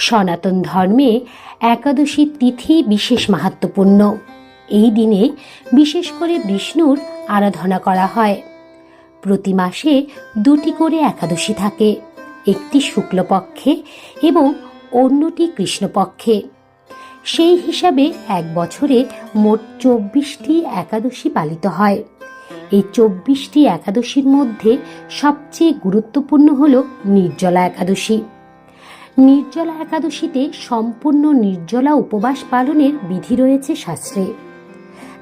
সনাতন ধর্মে একাদশী তিথি বিশেষ মাহাত্মপূর্ণ। এই দিনে বিশেষ করে বিষ্ণুর আরাধনা করা হয়। প্রতি মাসে দুটি করে একাদশী থাকে, একটি শুক্লপক্ষে এবং অন্যটি কৃষ্ণপক্ষে। সেই হিসাবে এক বছরে মোট চব্বিশটি একাদশী পালিত হয়। এই চব্বিশটি একাদশীর মধ্যে সবচেয়ে গুরুত্বপূর্ণ হল নির্জলা একাদশী। নির্জলা একাদশীতে সম্পূর্ণ নির্জলা উপবাস পালনের বিধি রয়েছে শাস্ত্রে।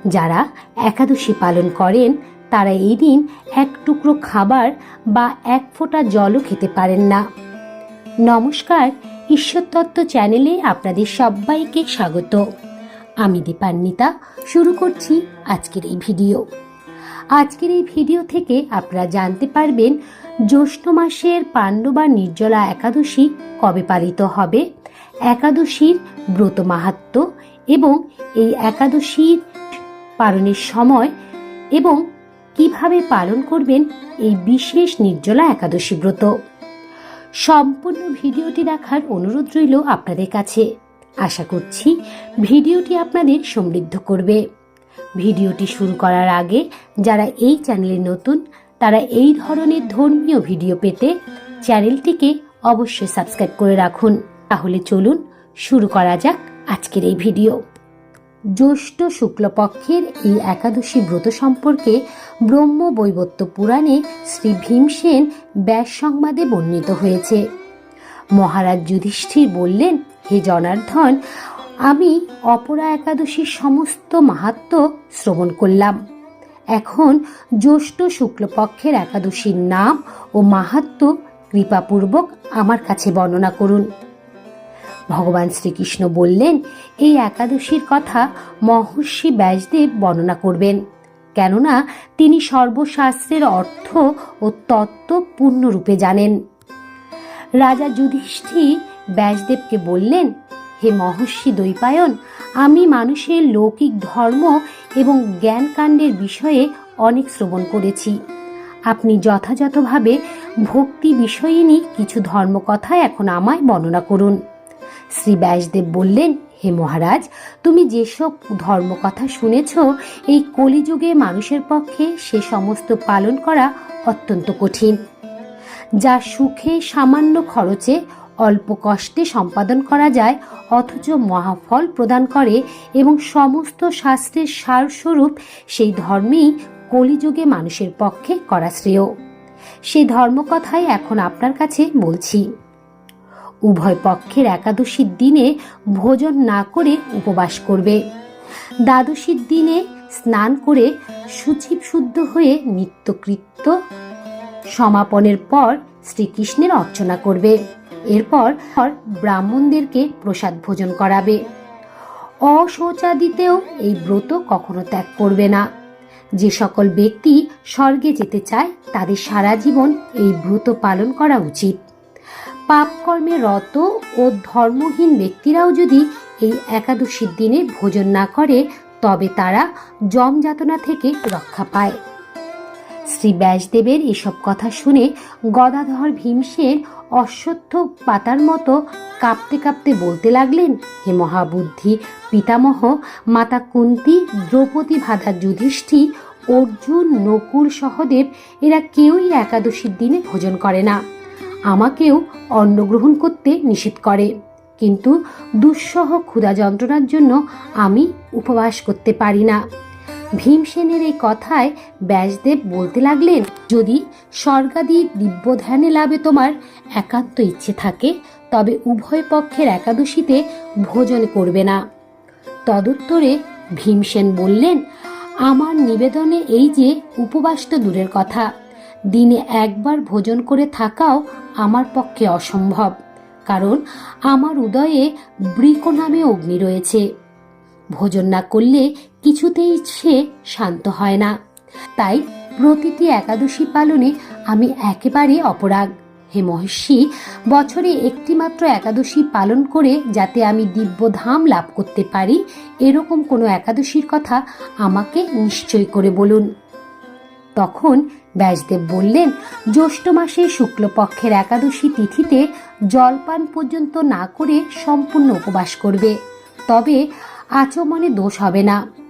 যারা একাদশী পালন করেন, তারা এই দিন এক টুকরো খাবার বা এক ফোঁটা জলও খেতে পারেন না। নমস্কার ঈশ্বরতত্ত্ব চ্যানেলে আপনাদের সবাইকে স্বাগত। আমি দীপান্বিতা, শুরু করছি আজকের এই ভিডিও। আজকের এই ভিডিও থেকে আপনারা জানতে পারবেন জ্যৈষ্ঠ মাসের পাণ্ডবা নির্জলা একাদশী কবে পালিত হবে? একাদশীর ব্রত মাহাত্ম এবং এই একাদশীর পালনের সময় এবং কীভাবে পালন করবেন এই বিশেষ নির্জলা একাদশী ব্রত? সম্পূর্ণ ভিডিওটি দেখার অনুরোধ রইল আপনাদের কাছে। আশা করছি ভিডিওটি আপনাদের সমৃদ্ধ করবে। ভিডিওটি শুরু করার আগে যারা এই চ্যানেলে নতুন তারা এই ধরনের ধর্মীয় ভিডিও পেতে চ্যানেলটিকে অবশ্যই সাবস্ক্রাইব করে রাখুন। তাহলে চলুন শুরু করা যাক আজকের এই ভিডিও। জ্যৈষ্ঠ শুক্লপক্ষের এই একাদশী ব্রত সম্পর্কে ব্রহ্ম বৈবত্য পুরাণে শ্রী ভীমসেন ব্যাস সংবাদে বর্ণিত হয়েছে। মহারাজ যুধিষ্ঠির বললেন, হে জনার্ধন আমি অপরা একাদশীর সমস্ত মাহাত্ম শ্রবণ করলাম। এখন জ্যৈষ্ঠ শুক্লপক্ষের একাদশীর নাম ও মাহাত্ম কৃপাপূর্বক আমার কাছে বর্ণনা করুন। ভগবান শ্রীকৃষ্ণ বললেন, এই একাদশীর কথা মহর্ষি ব্যাসদেব বর্ণনা করবেন, কেননা তিনি সর্বশাস্ত্রের অর্থ ও তত্ত্ব পূর্ণরূপে জানেন। রাজা যুধিষ্ঠির ব্যাসদেবকে বললেন, হে মহর্ষি দৈপায়ন আমি মানুষের লৌকিক ধর্ম এবং জ্ঞানকাণ্ডের বিষয়ে অনেক শ্রবণ করেছি। আপনি যথাযথভাবে ভক্তি বিষয়িনী কিছু ধর্মকথা এখন আমায় বর্ণনা করুন। শ্রী ব্যাসদেব বললেন, হে মহারাজ, তুমি যেসব ধর্মকথা শুনেছ, এই কলিযুগে মানুষের পক্ষে সে সমস্ত পালন করা অত্যন্ত কঠিন। যা সুখে সামান্য খরচে অল্প কষ্টে সম্পাদন করা যায়, অথচ মহাফল প্রদান করে এবং সমস্ত শাস্ত্রের সারস্বরূপ সেই ধর্মেই কলিযুগে মানুষের পক্ষে করা শ্রেয়। সেই ধর্মকথাই এখন আপনার কাছে বলছি। উভয় পক্ষের একাদশীর দিনে ভোজন না করে উপবাস করবে। দ্বাদশীর দিনে স্নান করে শুচিব শুদ্ধ হয়ে নিত্যকৃত্য সমাপনের পর শ্রীকৃষ্ণের অর্চনা করবে। এরপর ব্রাহ্মণদেরকে প্রসাদ ভোজন করাবে। অশৌচাদিতেও এই ব্রত কখনো ত্যাগ করবে না। যে সকল ব্যক্তি স্বর্গে যেতে চায়, তাদের সারা জীবন এই ব্রত পালন করা উচিত। পাপকর্মে রত ও ধর্মহীন ব্যক্তিরাও যদি এই একাদশীর দিনে ভোজন না করে, তবে তারা জম যাতনা থেকে রক্ষা পায়। শ্রী ব্যাসদেবের এসব কথা শুনে গদাধর ভীমসেন অশ্বত্থ পাতার মতো কাঁপতে কাঁপতে বলতে লাগলেন, হে মহাবুদ্ধি, পিতামহ, মাতা কুন্তি, দ্রৌপদী ভাদা যুধিষ্ঠি, অর্জুন, নকুল সহদেব, এরা কেউই একাদশীর দিনে ভোজন করে না। আমাকেও অন্ন গ্রহণ করতে নিষেধ করে। কিন্তু দুঃসহ ক্ষুধা যন্ত্রণার জন্য আমি উপবাস করতে পারি না। ভীমসেনের এই কথায় ব্যাসদেব বলতে লাগলেন, যদি স্বর্গাদি দিব্য ধ্যানে লাভে তোমার একান্ত ইচ্ছে থাকে, তবে উভয় পক্ষের একাদশীতে ভোজন করবে না। তদুত্তরে ভীমসেন বললেন, আমার নিবেদনে এই যে উপবাস তো দূরের কথা। দিনে একবার ভোজন করে থাকাও আমার পক্ষে অসম্ভব, কারণ আমার উদয়ে বৃক নামে অগ্নি রয়েছে। ভোজন না করলে কিছুতেই সে শান্ত হয় না। তাই প্রতিটি একাদশী পালনে আমি একেবারে অপরাগ। হে মহর্ষি, বছরে একটিমাত্র একাদশী পালন করে যাতে আমি দিব্য ধাম লাভ করতে পারি, এরকম কোনো একাদশীর কথা আমাকে নিশ্চয় করে বলুন। তখন ব্যাসদেব বললেন, জ্যৈষ্ঠ মাসে শুক্লপক্ষের একাদশী তিথিতে জলপান পর্যন্ত না করে সম্পূর্ণ উপবাস করবে। তবে আচমনে দোষ হবে না।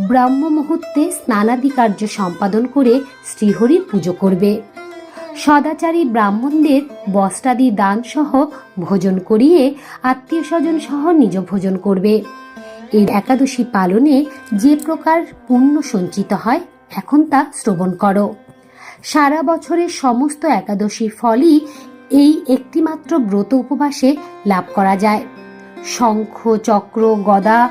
ব্রাহ্ম মুহূর্তে স্নানাদি কার্য সম্পাদন করে শ্রীহরির পুজো করবে। সদাচারী ব্রাহ্মণদের বস্ত্রাদি দান সহ ভোজন করিয়ে আত্মীয় স্বজন সহ নিজ ভোজন করবে। এই একাদশী পালনে যে প্রকার পুণ্য সঞ্চিত হয়, এখন তা শ্রবণ করো। সারা বছরের সমস্ত একাদশী ফলই এই একটিমাত্র ব্রত উপবাসে লাভ করা যায়। শঙ্খ, চক্র, গদা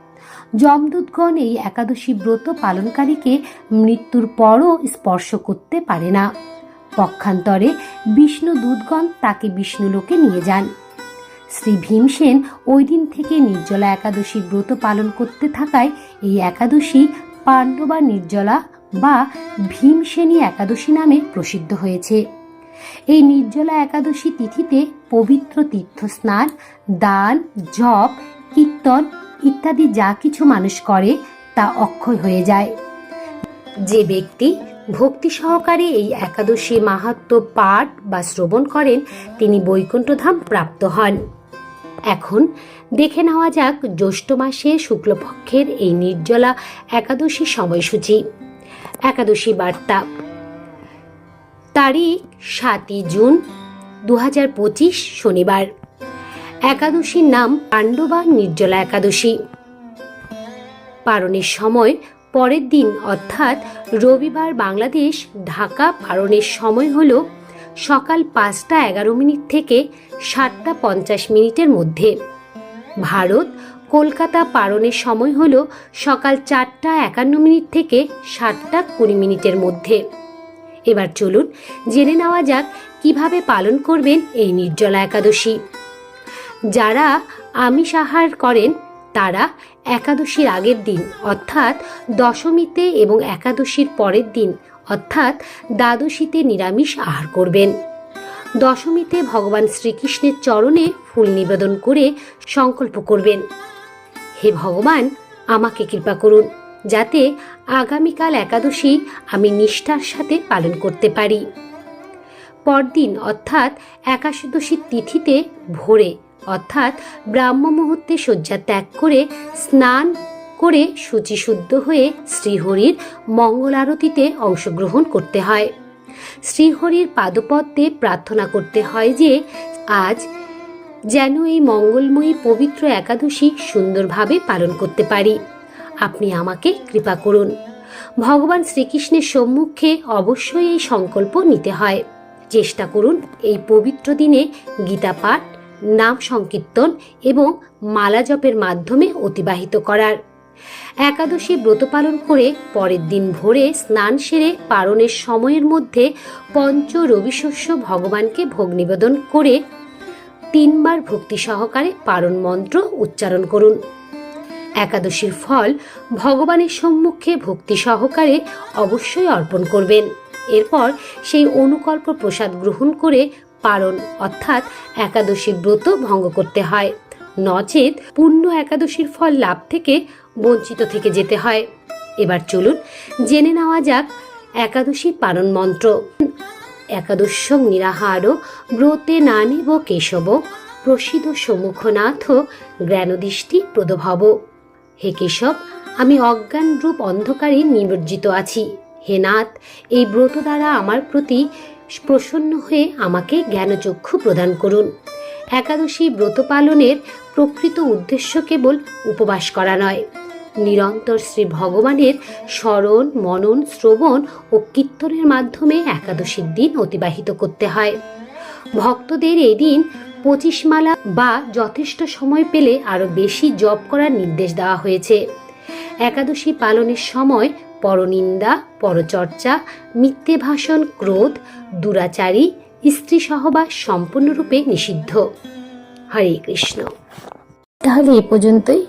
যমদূতগণ এই একাদশী ব্রত পালনকারীকে মৃত্যুর পরও স্পর্শ করতে পারে না। পক্ষান্তরে বিষ্ণু দূতগণ তাকে বিষ্ণুলোকে নিয়ে যান। শ্রী ভীমসেন ওই দিন থেকে নির্জলা একাদশী ব্রত পালন করতে থাকায় এই একাদশী পাণ্ডবা নির্জলা বা ভীমসেনী একাদশী নামে প্রসিদ্ধ হয়েছে। এই নির্জলা একাদশী তিথিতে পবিত্র তীর্থ স্নান দান, জপ, কীর্তন ইত্যাদি যা কিছু মানুষ করে, তা অক্ষয় হয়ে যায়। যে ব্যক্তি ভক্তি সহকারে এই একাদশী মাহাত্ম পাঠ বা শ্রবণ করেন, তিনি বৈকুণ্ঠধাম প্রাপ্ত হন। এখন দেখে নেওয়া যাক জ্যৈষ্ঠ মাসে শুক্লপক্ষের এই নির্জলা একাদশী সময়সূচি। একাদশী বার্তা। তারিখ সাতই জুন দু শনিবার। একাদশীর নাম পাণ্ডবা নির্জলা একাদশী। পারণের সময়, পরের দিন, অর্থাৎ রবিবার বাংলাদেশ, ঢাকা পারণের সময় হল সকাল পাঁচটা এগারো মিনিট থেকে সাতটা পঞ্চাশ মিনিটের মধ্যে। ভারত, কলকাতা পারণের সময় হল সকাল চারটা একান্ন মিনিট থেকে সাতটা কুড়ি মিনিটের মধ্যে। এবার চলুন জেনে নেওয়া যাক কীভাবে পালন করবেন এই নির্জলা একাদশী। যারা আমিষ আহার করেন, তারা একাদশীর আগের দিন, অর্থাৎ দশমীতে এবং একাদশীর পরের দিন, অর্থাৎ দ্বাদশীতে নিরামিষ আহার করবেন। দশমীতে ভগবান শ্রীকৃষ্ণের চরণে ফুল নিবেদন করে সংকল্প করবেন। হে ভগবান, আমাকে কৃপা করুন, যাতে আগামীকাল একাদশী আমি নিষ্ঠার সাথে পালন করতে পারি। পরদিন, অর্থাৎ একাদশীর তিথিতে ভোরে অর্থাৎ ব্রাহ্ম মুহূর্তে শয্যা ত্যাগ করে, স্নান করে শুচিশুদ্ধ হয়ে শ্রীহরির মঙ্গল আরতিতে অংশগ্রহণ করতে হয়। শ্রীহরির পাদপদ্মে প্রার্থনা করতে হয় যে, আজ যেন এই মঙ্গলময়ী পবিত্র একাদশী সুন্দরভাবে পালন করতে পারি। আপনি আমাকে কৃপা করুন। ভগবান শ্রীকৃষ্ণের সম্মুখে অবশ্যই এই সংকল্প নিতে হয়। চেষ্টা করুন এই পবিত্র দিনে গীতা পাঠ নাম সংকীর্তন এবং মালা জপের মাধ্যমে অতিবাহিত করার। একাদশী ব্রত পালন করে পরের দিন ভোরে স্নান সেরে পারণের সময়ের মধ্যে পঞ্চ রবিশস্য ভগবানকে ভোগ নিবেদন করে তিনবার ভক্তি সহকারে পারণ মন্ত্র উচ্চারণ করুন। একাদশীর ফল ভগবানের সম্মুখে ভক্তি সহকারে অবশ্যই অর্পণ করবেন। এরপর সেই অনুকল্প প্রসাদ গ্রহণ করে পারণ, অর্থাৎ একাদশী ব্রত ভঙ্গ করতে হয়। নচেত পূর্ণ একাদশীর ফল লাভ থেকে বঞ্চিত থেকে যেতে হয়। এবার চলুন জেনে নেওয়া যাক একাদশী পারণ মন্ত্র। একাদশং নিরাহার, ব্রতে নানেব কেশব, প্রসিদ্ধ সম্মুখনাথ, জ্ঞানদৃষ্টি প্রদভব। হে কেশব, আমি অজ্ঞান রূপ অন্ধকারে নিমজ্জিত আছি। হে নাথ, এই ব্রত দ্বারা আমার প্রতি প্রসন্ন হয়ে আমাকে জ্ঞানচক্ষু প্রদান করুন। একাদশী ব্রত পালনের প্রকৃত উদ্দেশ্য কেবল উপবাস করা নয়। নিরন্তর শ্রী ভগবানের স্মরণ, মনন, শ্রবণ ও কীর্তনের মাধ্যমে একাদশীর দিন অতিবাহিত করতে হয়। ভক্তদের এই দিন পঁচিশ মালা বা যথেষ্ট সময় পেলে আরও বেশি জপ করার নির্দেশ দেওয়া হয়েছে। একাদশী পালনের সময় পরনিন্দা, পরচর্চা মিথ্যে ভাষণ ক্রোধ, দুরাচারী স্ত্রী সহবাস সম্পূর্ণরূপে নিষিদ্ধ। হরে কৃষ্ণ। তাহলে এ পর্যন্তই।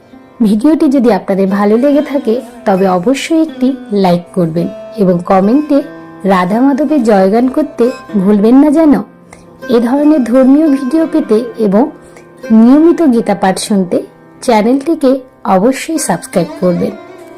ভিডিওটি যদি আপনাদের ভালো লেগে থাকে, তবে অবশ্যই একটি লাইক করবেন এবং কমেন্টে রাধা মাধবের জয়গান করতে ভুলবেন না যেন। এ ধরনের ধর্মীয় ভিডিও পেতে এবং নিয়মিত গীতা পাঠ শুনতে চ্যানেলটিকে অবশ্যই সাবস্ক্রাইব করবেন।